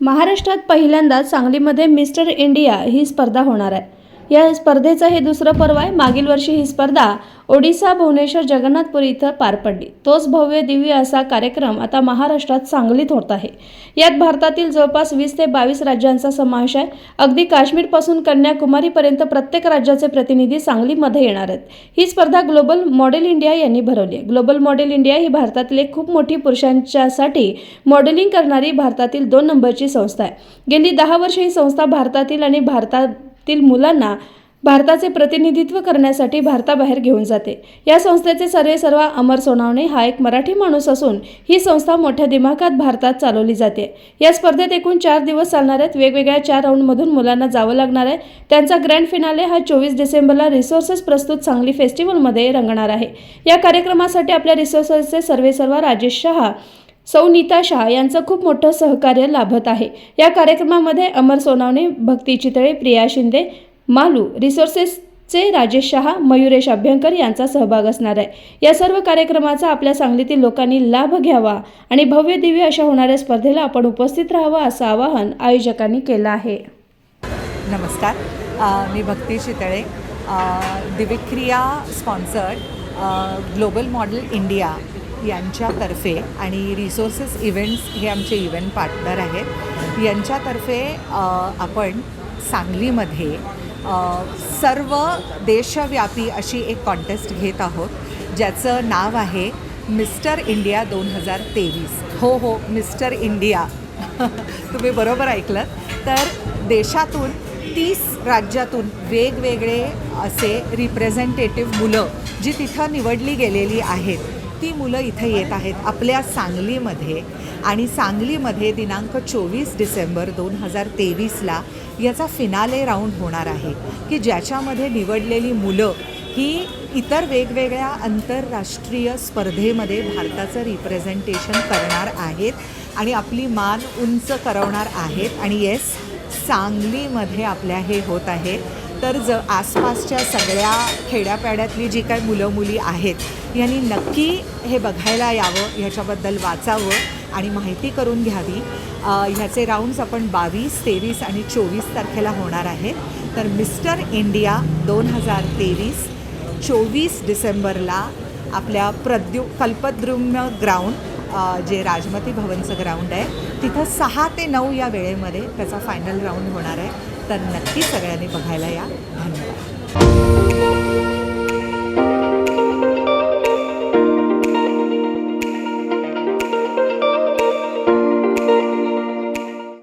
महाराष्ट्रात पहिल्यांदाच सांगलीमध्ये मिस्टर इंडिया ही स्पर्धा होणार आहे. या स्पर्धेचं हे दुसरं पर्व आहे. मागील वर्षी ही स्पर्धा ओडिसा भुवनेश्वर जगन्नाथपुरी इथं पार पडली. तोच भव्य दिव्य असा कार्यक्रम आता महाराष्ट्रात सांगलीत होत आहे. यात भारतातील जवळपास वीस ते बावीस राज्यांचा समावेश आहे. अगदी काश्मीरपासून कन्याकुमारीपर्यंत प्रत्येक राज्याचे प्रतिनिधी सांगलीमध्ये येणार आहेत. ही स्पर्धा ग्लोबल मॉडेल इंडिया यांनी भरवली आहे. ग्लोबल मॉडेल इंडिया ही भारतातील एक खूप मोठी पुरुषांच्यासाठी मॉडेलिंग करणारी भारतातील दोन नंबरची संस्था आहे. गेली दहा वर्ष ही संस्था भारतातील आणि भारतात भारतातील मुलांना भारताचे प्रतिनिधित्व करण्यासाठी भारताबाहेर घेऊन जाते. या संस्थेचे सर्वे सर्वा अमर सोनावणे हा एक मराठी माणूस असून ही संस्था मोठ्या दिमाखात भारतात चालवली जाते. या स्पर्धेत एकूण चार दिवस चालणार आहेत. वेगवेगळ्या चार राऊंडमधून मुलांना जावं लागणार आहे. त्यांचा ग्रँड फिनाले हा चोवीस डिसेंबरला रिसोर्सेस प्रस्तुत सांगली फेस्टिवलमध्ये रंगणार आहे. या कार्यक्रमासाठी आपल्या रिसोर्सेसचे सर्वे सर्वा राजेश शहा सौ नीता शहा यांचं खूप मोठं सहकार्य लाभत आहे. या कार्यक्रमामध्ये अमर सोनावणे भक्ती चितळे प्रिया शिंदे मालू रिसोर्सेसचे राजेश शहा मयुरेश अभ्यंकर यांचा सहभाग असणार आहे. या सर्व कार्यक्रमाचा आपल्या सांगलीतील लोकांनी लाभ घ्यावा आणि भव्य दिव्य अशा होणाऱ्या स्पर्धेला आपण उपस्थित राहावं असं आवाहन आयोजकांनी केलं आहे. नमस्कार. मी भक्ती चितळे. दिविक्रिया स्पॉन्सर्ड ग्लोबल मॉडेल इंडिया यांच्यातर्फे आणि रिसोर्सेस इव्हेंट्स हे आमचे इव्हेंट पार्टनर आहेत. यांच्यातर्फे आपण सांगलीमध्ये सर्व देशव्यापी अशी एक कॉन्टेस्ट घेत आहोत ज्याचं नाव आहे मिस्टर इंडिया दोन हजार तेवीस. हो हो मिस्टर इंडिया. तुम्ही बरोबर ऐकलं. तर देशातून तीस राज्यातून वेगवेगळे असे रिप्रेझेंटेटिव्ह मुलं जी तिथं निवडली गेलेली आहेत ती मुलं इथे येत आहेत आपल्या सांगलीमध्ये? आणि सांगलीमध्ये दिनांक चोवीस डिसेंबर दोन हजार तेवीसला याचा फिनाले राऊंड होणार आहे की ज्याच्यामध्ये निवडलेली मुलं ही इतर वेगवेगळ्या आंतरराष्ट्रीय स्पर्धेमध्ये भारताचं रिप्रेझेंटेशन करणार आहेत आणि आपली मान उंच करवणार आहेत. आणि येस सांगलीमध्ये आपल्या हे होत आहे. तर ज आसपासच्या सगळ्या खेड्यापाड्यातली जी काही मुलं मुली आहेत यांनी नक्की हे बघायला यावं ह्याच्याबद्दल वाचावं आणि माहिती करून घ्यावी. ह्याचे राऊंड्स आपण बावीस तेवीस आणि चोवीस तारखेला होणार आहेत. तर मिस्टर इंडिया दोन हजार तेवीस चोवीस डिसेंबरला आपल्या प्रद्यु कल्पद्रुम्य ग्राउंड जे राजमती भवनचं ग्राउंड आहे तिथं सहा ते नऊ या वेळेमध्ये त्याचा फायनल राऊंड होणार आहे. तर नक्की सगळ्यांनी बघायला या. धन्यवाद.